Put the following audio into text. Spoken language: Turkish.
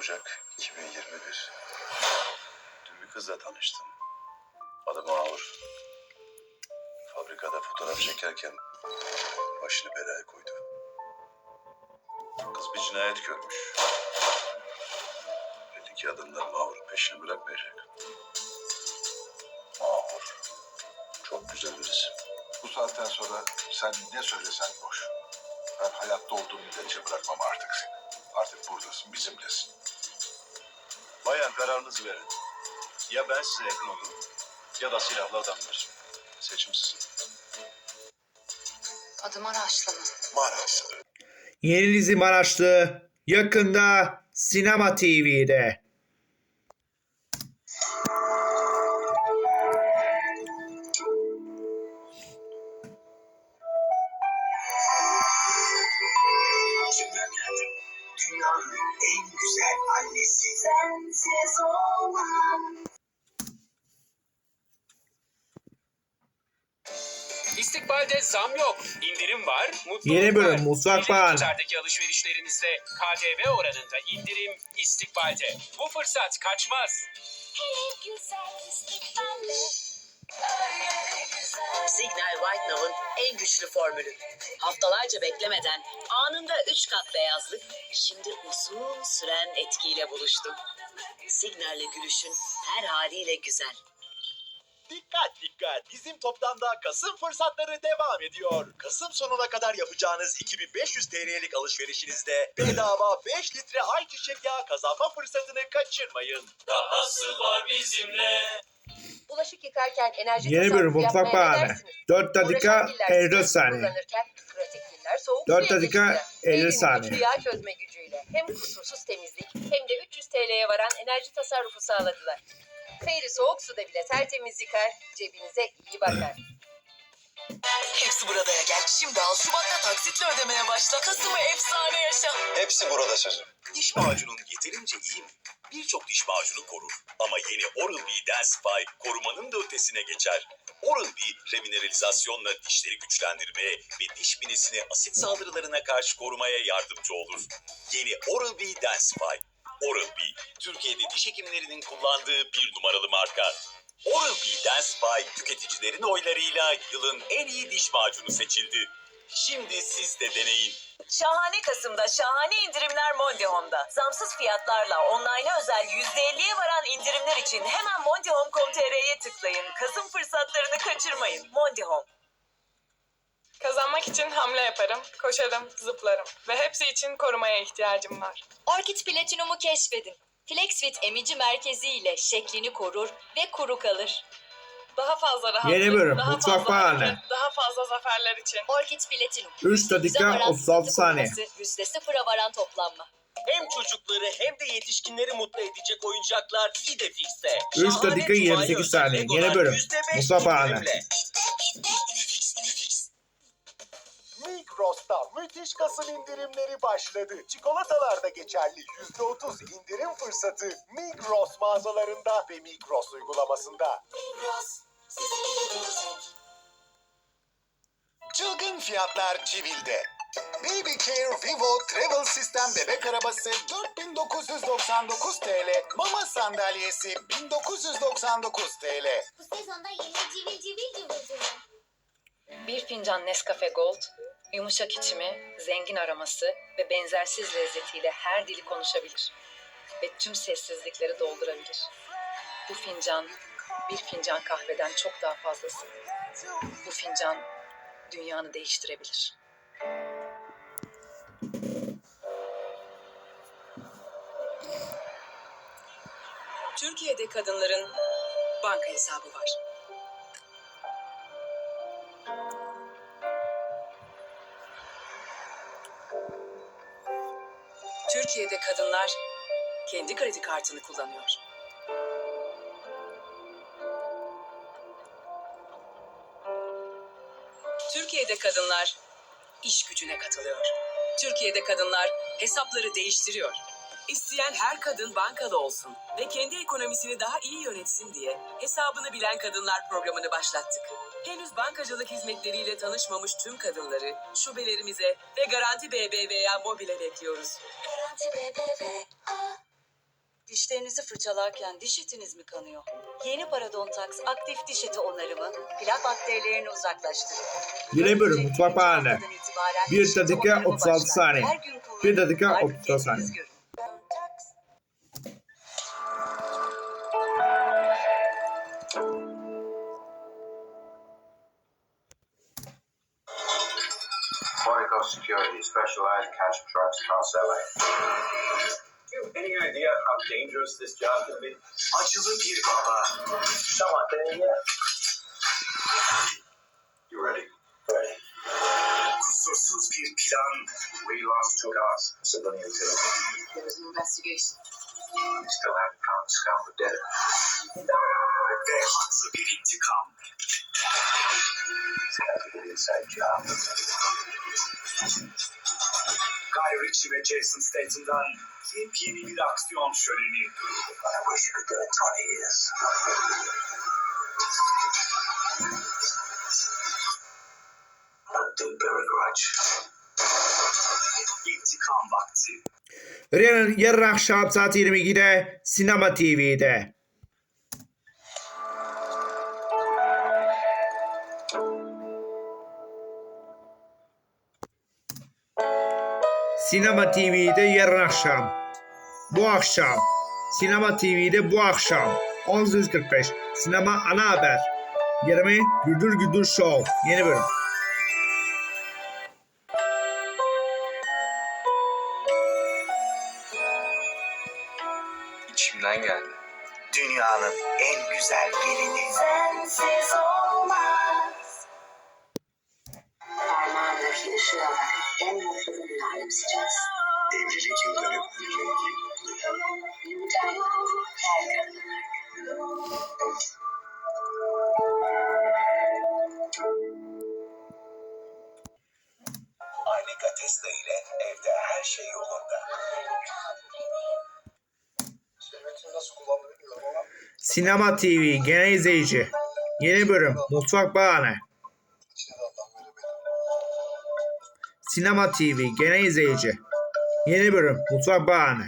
Ocak 2021. Dün bir kızla tanıştım. Adı Mahur. Fabrikada fotoğraf çekerken başını belaya koydu. Kız bir cinayet görmüş. Belli ki adamlar Mahur'un peşini bırakmayacak. Mahur. Çok güzel bir isim. Bu saatten sonra sen ne söylesen boş. Ben hayatta olduğum müddetçe bırakmam artık seni. Artık buradasın, bizimlesin. Bayan kararınızı verin. Ya ben size yakın olurum ya da silahlı adamlar. Seçim sizin. Adım Araçlı mı? Maraşlı. Yeni dizi Maraşlı yakında Sinema TV'de. Dünyanın en güzel annesi. Sensiz olmam. İstikbalde zam yok. İndirim var, mutluluk Yeni bölüm, var. Mutfak Belirli Bahane. tuttardaki alışverişlerinizde KDV oranında indirim istikbalde. Bu fırsat kaçmaz. Signal White Now'ın en güçlü formülü. Haftalarca beklemeden anında 3 kat beyazlık şimdi uzun süren etkiyle buluştu. Signal'le gülüşün her haliyle güzel. Dikkat dikkat! Bizim toplamda Kasım fırsatları devam ediyor. Kasım sonuna kadar yapacağınız 2500 TL'lik alışverişinizde bedava 5 litre ayçiçek yağı kazanma fırsatını kaçırmayın. Dahası var bizimle. Bulaşık yıkarken enerji Yeni tasarrufu Mutfak Bahane. dersiniz? 4 dakika Uğraşan diller 54 sıvı saniye. Kullanırken pratik diller soğuk 4 suya dakika geçtiler. 50 Evin saniye. yağ çözme gücüyle hem kusursuz temizlik hem de 300 TL'ye varan enerji tasarrufu sağladılar. Fairy soğuk suda bile tertemiz yıkar, cebinize iyi bakar. Hepsi buradaya gel. Şimdi al Şubat'ta taksitle ödemeye başla. Kasım'ı efsane yaşa. Hepsi burada sözüm. Diş macunun yeterince iyi mi? Birçok diş macunu korur. Ama yeni Oral-B Densify korumanın da ötesine geçer. Oral-B remineralizasyonla dişleri güçlendirmeye ve diş minesini asit saldırılarına karşı korumaya yardımcı olur. Yeni Oral-B Densify. Oral-B, Türkiye'de diş hekimlerinin kullandığı bir numaralı marka. Oral-B Densify tüketicilerin oylarıyla yılın en iyi diş macunu seçildi. Şimdi siz de deneyin. Şahane Kasım'da şahane indirimler Mondihome'da. Zamsız fiyatlarla online özel %50'ye varan indirimler için hemen mondihome.com.tr'ye tıklayın. Kasım fırsatlarını kaçırmayın. Mondihome. Kazanmak için hamle yaparım, koşarım, zıplarım ve hepsi için korumaya ihtiyacım var. Orkid Platinum'u keşfedin. FlexFit emici merkezi ile şeklini korur ve kuru kalır. Daha fazla rahatlık, Yeni bölüm, daha Mutfak fazla Bahane. hareket, daha fazla zaferler için. Orkid Platinum. 3 dakika 36 saniye. Yüzde sıfıra varan toplanma. Hem çocukları hem de yetişkinleri mutlu edecek oyuncaklar Idefix'te. 3 dakika 28 saniye. Yeni bölüm. Mustafa Bahane. Müthiş Kasım indirimleri başladı. Çikolatalarda geçerli %30 indirim fırsatı Migros mağazalarında ve Migros uygulamasında. Çılgın fiyatlar Civil'de. Baby Care Vivo Travel Sistem bebek arabası 4999 TL, mama sandalyesi 1999 TL. Bu sezonda yeni civil civil cıvıl cıvıl. Bir fincan Nescafe Gold, yumuşak içimi, zengin aroması ve benzersiz lezzetiyle her dili konuşabilir. Ve tüm sessizlikleri doldurabilir. Bu fincan, bir fincan kahveden çok daha fazlası. Bu fincan, dünyanı değiştirebilir. Türkiye'de kadınların banka hesabı var. Türkiye'de kadınlar kendi kredi kartını kullanıyor. Türkiye'de kadınlar iş gücüne katılıyor. Türkiye'de kadınlar hesapları değiştiriyor. İsteyen her kadın bankalı olsun ve kendi ekonomisini daha iyi yönetsin diye hesabını bilen kadınlar programını başlattık. Henüz bankacılık hizmetleriyle tanışmamış tüm kadınları şubelerimize ve Garanti BBVA Mobil'e bekliyoruz. Dişlerinizi fırçalarken diş etiniz mi kanıyor? Yeni Parodontax aktif diş eti onarımı plak bakterilerini uzaklaştırır. Yeni bölüm Mutfak Bahane. İtibaren 1 diş eti dakika onarımı 36 başlar. saniye. Her gün kullanın, 1 dakika fark 36 kendiniz saniye. Görün. Security, specialized cash trucks across LA. Do you have any idea how dangerous this job can be? Acılı bir baba. Someone, can you hear? You ready? Ready. Kusursuz bir plan. We lost two guards. Civilian too. There was an investigation. We still haven't found the scum who did it. Ve haklı bir intikam. Guy Ritchie ve Jason Statham'dan yepyeni bir aksiyon şöleni. I wish you could do it 20 years. İntikam vakti. Yarın, yarın akşam saat 22'de Sinema TV'de. Sinema TV'de yarın akşam. Bu akşam. Sinema TV'de bu akşam. 18.45. Sinema ana haber. 20 Güldür Güldür Show. Yeni bölüm. İçimden geldi. Dünyanın en güzel gelini. Sensiz olmaz. Parmağındaki ışığa bak. En mutlu anımsayacağız. Evlilik yıl dönümünün rengi. Nurten, her kadınlar. Aynika Tesla ile evde her şey yolunda. Sinema TV genel izleyici. Yeni bölüm Mutfak Bahane. Sinema TV genel izleyici. Yeni bölüm Mutfak Bahane.